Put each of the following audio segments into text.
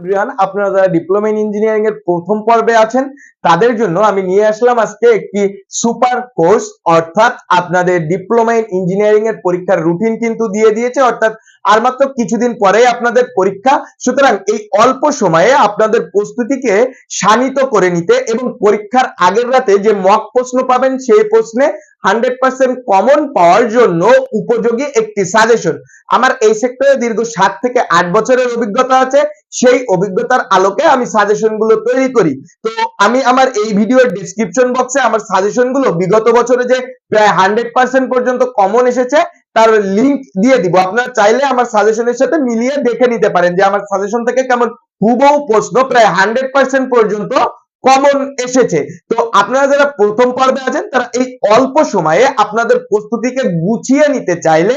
Everyone আপনারা যারা diploma in engineering এর প্রথম পর্বে আছেন, তাদের জন্য আমি নিয়ে আসলাম আজকে একটি সুপার কোর্স অর্থাৎ আপনাদের ডিপ্লোমা ইন ইঞ্জিনিয়ারিং এর পরীক্ষার রুটিন কিন্তু দিয়ে দিয়েছে, অর্থাৎ আর মাত্র কিছুদিন পরেই আপনাদের পরীক্ষা। সুতরাং এই অল্প সময়ে আপনাদের প্রস্তুতিকে শানিত করে নিতে এবং পরীক্ষার আগের রাতে যে মক প্রশ্ন পাবেন, সেই প্রশ্নে হান্ড্রেড পার্সেন্ট কমন পাওয়ার জন্য উপযোগী একটি সাজেশন আমার এই সেক্টরে দীর্ঘ সাত থেকে আট বছরের অভিজ্ঞতা আছে, সেই অভিজ্ঞতার আলোকে আমি সাজেশনগুলো তৈরি করি। তো আমি আমার এই ভিডিওর ডিসক্রিপশন বক্সে আমার সাজেশনগুলো বিগত বছরে যে প্রায় হান্ড্রেড পার্সেন্ট পর্যন্ত কমন এসেছে, তার লিংক দিয়ে দিব। আপনারা চাইলে আমার সাজেশনের সাথে মিলিয়ে দেখে নিতে পারেন যে আমার সাজেশন থেকে কেমন হুবহু প্রশ্ন প্রায় হান্ড্রেড পার্সেন্ট পর্যন্ত কমন এসেছে। তো আপনারা যারা প্রথম পর্বে আছেন, তারা এই অল্প সময়ে আপনাদের প্রস্তুতিকে গুছিয়ে নিতে চাইলে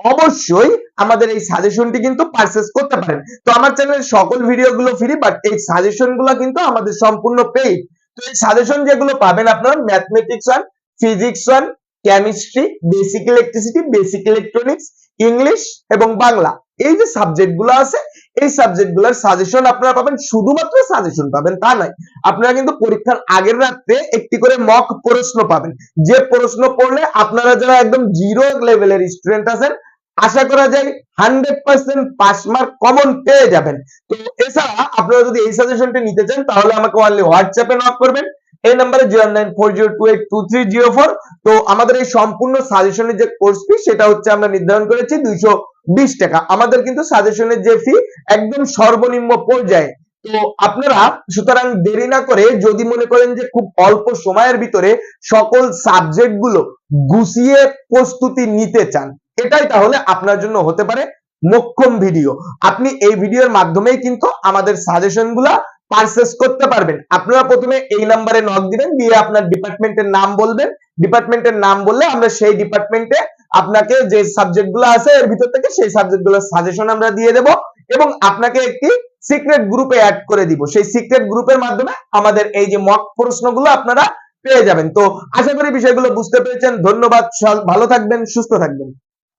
অবশ্যই আমাদের এই সাজেশনটি কিন্তু পারচেস করতে পারেন। তো আমার চ্যানেলের সকল ভিডিওগুলো ফ্রি বাট এই সাজেশনগুলো কিন্তু আমাদের সম্পূর্ণ পেইড তো এই সাজেশন যেগুলো পাবেন আপনারা mathematics one physics one chemistry basic electricity basic electronics English এবং বাংলা, এই যে সাবজেক্টগুলো আছে এই সাবজেক্টগুলোর সাজেশন আপনারা পাবেন, শুধুমাত্র সাজেশন পাবেন, তা নয়। আপনারা কিন্তু পরীক্ষার আগের রাতে একটি করে মক প্রশ্ন পাবেন। যে প্রশ্ন পড়লে আপনারা যারা একদম জিরো লেভেলের স্টুডেন্ট আছেন, আশা করা যায় hundred percent pass mark common পেয়ে যাবেন। তো এছাড়া আপনারা যদি এই সাজেশনটি নিতে চান, তাহলে আমাকে অনলি হোয়াটসঅ্যাপে নক করবেন। এই নাম্বারে zero nine four zero two eight two three zero four তো আমাদের এই সম্পূর্ণ সাজেশনের যে কোর্স ফি সেটা হচ্ছে আমরা নির্ধারণ করেছি দুইশো বিশ টাকা। আমাদের কিন্তু সাজেশনের যে ফি একদম সর্বনিম্ন পর্যায়ে। তো আপনারা, সুতরাং দেরি না করে যদি মনে করেন যে খুব অল্প সময়ের ভিতরে সকল সাবজেক্টগুলো গুছিয়ে প্রস্তুতি নিতে চান, এটাই তাহলে আপনার জন্য হতে পারে মোক্ষম ভিডিও আপনি এই ভিডিওর মাধ্যমেই কিন্তু আমাদের সাজেশনগুলা পারচেস করতে পারবেন। আপনারা প্রথমে এই নাম্বারে নক দিবেন, দিয়ে আপনার ডিপার্টমেন্টের নাম বলবেন। ডিপার্টমেন্টের নাম বললে আমরা সেই ডিপার্টমেন্টে আপনাকে যে সাবজেক্টগুলো আছে, এর ভিতর থেকে সেই সাবজেক্টগুলোর সাজেশন আমরা দিয়ে দেব এবং আপনাকে একটি সিক্রেট গ্রুপে অ্যাড করে দিব। সেই সিক্রেট গ্রুপের মাধ্যমে আমাদের এই যে মক প্রশ্নগুলো আপনারা পেয়ে যাবেন। তো আশা করি বিষয়গুলো বুঝতে পেরেছেন। ধন্যবাদ। ভালো থাকবেন, সুস্থ থাকবেন।